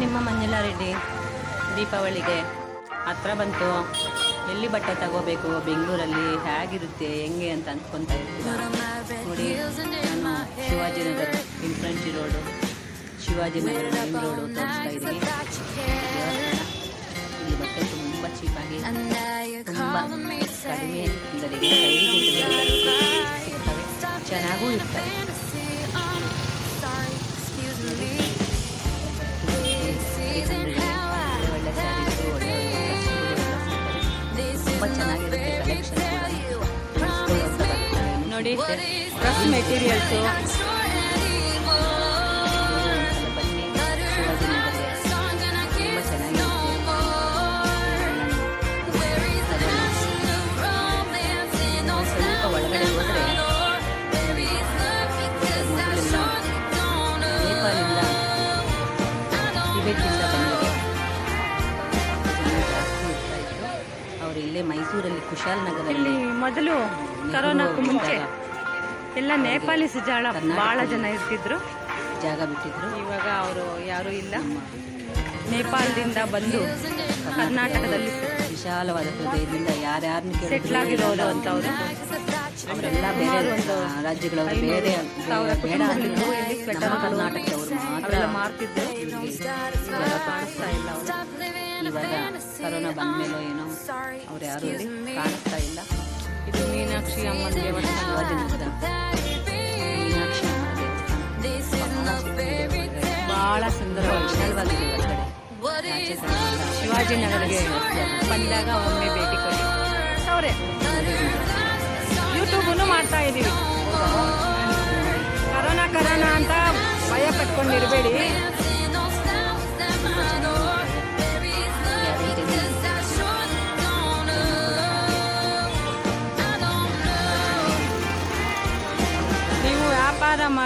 ನಿಮ್ಮ ಮಂಜುಳಾ ರೆಡ್ಡಿ ದೀಪಾವಳಿಗೆ. ಹತ್ರ ಬಂತು. ಎಲ್ಲಿ ಬಟ್ಟೆ ತಗೋಬೇಕು? ಬೆಂಗಳೂರಲ್ಲಿ ಹೇಗಿರುತ್ತೆ? ಹೆಂಗೆ ಅಂತ ಅಂದ್ಕೊತಾ ಇರ್ತೀರ? ನೋಡಿ, ನಾನು Shivajinagar road road Shivajinagar main road ತೋರಿಸ್ತಾ ಇದ್ದೀನಿ. ಇಲ್ಲಿ ಬಟ್ಟೆ ತುಂಬ ಚೀಪಾಗಿ ತುಂಬ ಕಡಿಮೆ ದರಿಗೆ ಸಿಗ್ತವೆ. ಚೆನ್ನಾಗೂ ಇರ್ತವೆ. ಚೆನ್ನಾಗಿರುತ್ತೆ ಕಲೆಕ್ಷನ್ ನೋಡಿ ಡ್ರೆಸ್ ಮೆಟೀರಿಯಲ್ಸು ಇಲ್ಲಿ ಮೊದಲು ಕರೋನಾಕ್ಕೂ ಮುಂಚೆ ಎಲ್ಲ ನೇಪಾಲಿಸ್ ಜಾಳ ಬಹಳ ಜನ ಇರ್ತಿದ್ರು. ಜಾಗ ಬಿಟ್ಟಿದ್ರು. ಇವಾಗ ಅವರು ಯಾರು ಇಲ್ಲ. ನೇಪಾಳದಿಂದ ಬಂದು ಕರ್ನಾಟಕದಲ್ಲಿ ವಿಶಾಲವಾದ ಹೃದಯದಿಂದ ಯಾರ್ಯಾರನ್ನ ಸೆಟ್ಲ್ ಆಗಿರೋದು ಅಂತ ಅವರು. ಅವರೆಲ್ಲ ಬೇರೆ ಒಂದು ರಾಜ್ಯಗಳವರು ಬೇರೆ ಬೇಡ ಕರ್ನಾಟಕದವರು ಮಾತ್ರ ಮಾರ್ತಿದ್ರು. ಕಾಣಿಸ್ತಾ ಇಲ್ಲ ಅವರು. ಇವಾಗ ಕರೋನಾ ಬಂದ್ಮೇಲೋ ಏನೋ ಅವ್ರು ಯಾರು ಇಲ್ಲಿ ಕಾಣಿಸ್ತಾ ಇಲ್ಲ. ಇದು ಮೀನಾಕ್ಷಿ ಅಮ್ಮನ ದೇವಸ್ಥಾನ. ಶಿವಾಜಿನಗರ ಮೀನಾಕ್ಷಿ ಅಮ್ಮನ ದೇವಸ್ಥಾನ. ಬಹಳ ಸುಂದರ ಸುಂದರವಾಗಿ ವಿಶಾಲವಾಗಿದೆ ಒಳಗಡೆ ಬಂದಾಗ ಒಮ್ಮೆ ಭೇಟಿ ಕೊಡಿ. ಅವರೇ ಯೂಟ್ಯೂಬನ್ನು ಮಾಡ್ತಾ ಇದ್ದೀವಿ. ಕರೋನಾ ಕರೋನಾ ಅಂತ ಭಯ ಪಟ್ಕೊಂಡಿರಬೇಡಿ.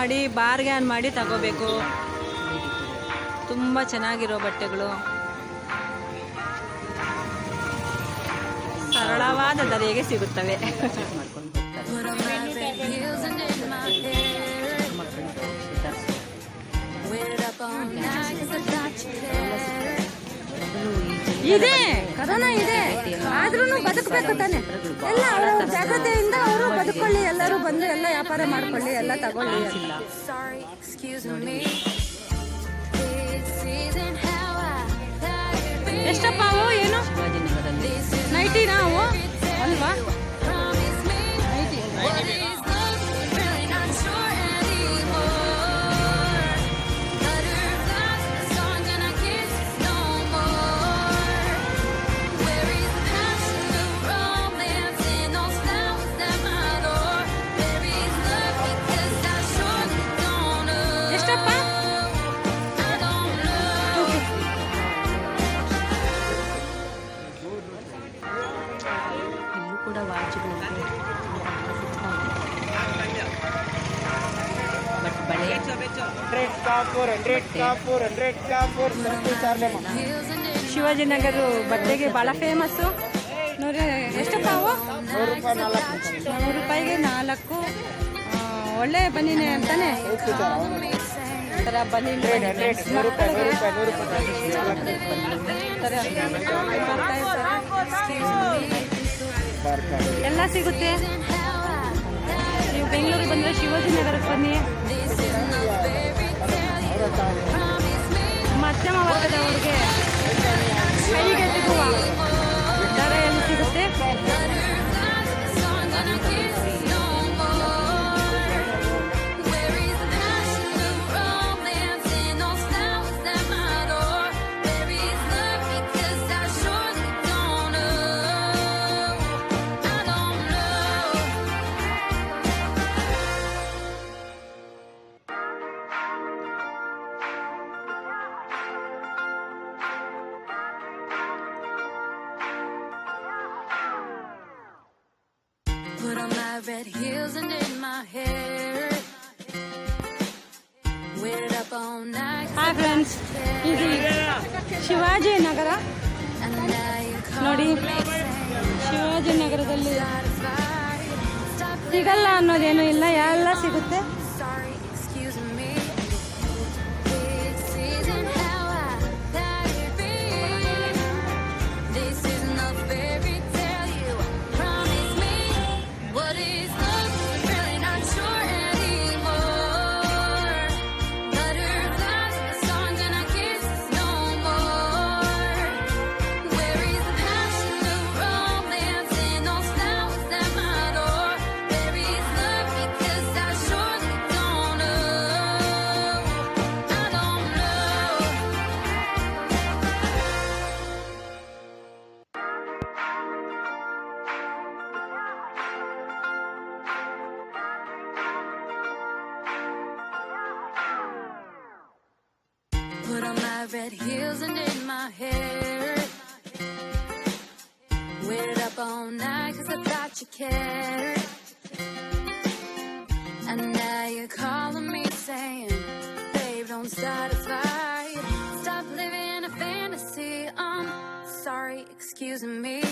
ಮಾಡಿ ಬಾರ್ಗ್ಯಾನ್ ಮಾಡಿ ತಗೋಬೇಕು. ತುಂಬ ಚೆನ್ನಾಗಿರೋ ಬಟ್ಟೆಗಳು. ಸರಳವಾದ ದರೆಗೆ ಸಿಗುತ್ತವೆ. ಇದೆ ಕರೋನಾ ಇದೆ. ಆದ್ರೂ ಬದುಕಬೇಕು ತಾನೆ. ಎಲ್ಲ ಜಾಗ್ರತೆಯಿಂದ ಬದುಕೊಳ್ಳಿ ಎಲ್ಲರೂ ಬಂದು ಎಲ್ಲ ವ್ಯಾಪಾರ ಮಾಡ್ಕೊಳ್ಳಿ ಎಲ್ಲ ತಗೊಳ್ಳಿ ಎಷ್ಟಪ್ಪ ಅವು ಏನು? ನೈಟಿನ ನೈಟಿನಾ ಅವು? ಅಲ್ವಾ? ಹಂಡ್ರೆಡ್ ಕಾಪೂರ್ ಶಿವಾಜಿನಗರ ಬಟ್ಟೆಗೆ ಬಹಳ ಫೇಮಸ್ಸು ನೂರ ಎಷ್ಟು ನೂರು ರೂಪಾಯಿಗೆ ನಾಲ್ಕು. ಒಳ್ಳೆ ಬನ್ನಿನೇ ಅಂತಾನೆ? ಬನ್ನಿ ಎಲ್ಲ ಸಿಗುತ್ತೆ. ನೀವು ಬೆಂಗಳೂರಿಗೆ ಬಂದರೆ ಶಿವಾಜಿನಗರಕ್ಕೆ ಬನ್ನಿ. ಮಧ್ಯಮ ವರ್ಗದವರಿಗೆ ಕೈಗೆ heels and did my hair. Waited up all night. Hi friends. Easy. Shivaji Nagar And now you call ನೋಡಿ ಶಿವಾಜಿನಗರದಲ್ಲಿ ಸಿಗಲ್ಲ ಅನ್ನೋದೇನು ಇಲ್ಲ ಎಲ್ಲ ಸಿಗುತ್ತೆ my red heels and in my hair. Waited up all night cause I thought you cared. And now you're calling me saying, Babe, don't start a fight. Stop living a fantasy. I'm sorry, excuse me.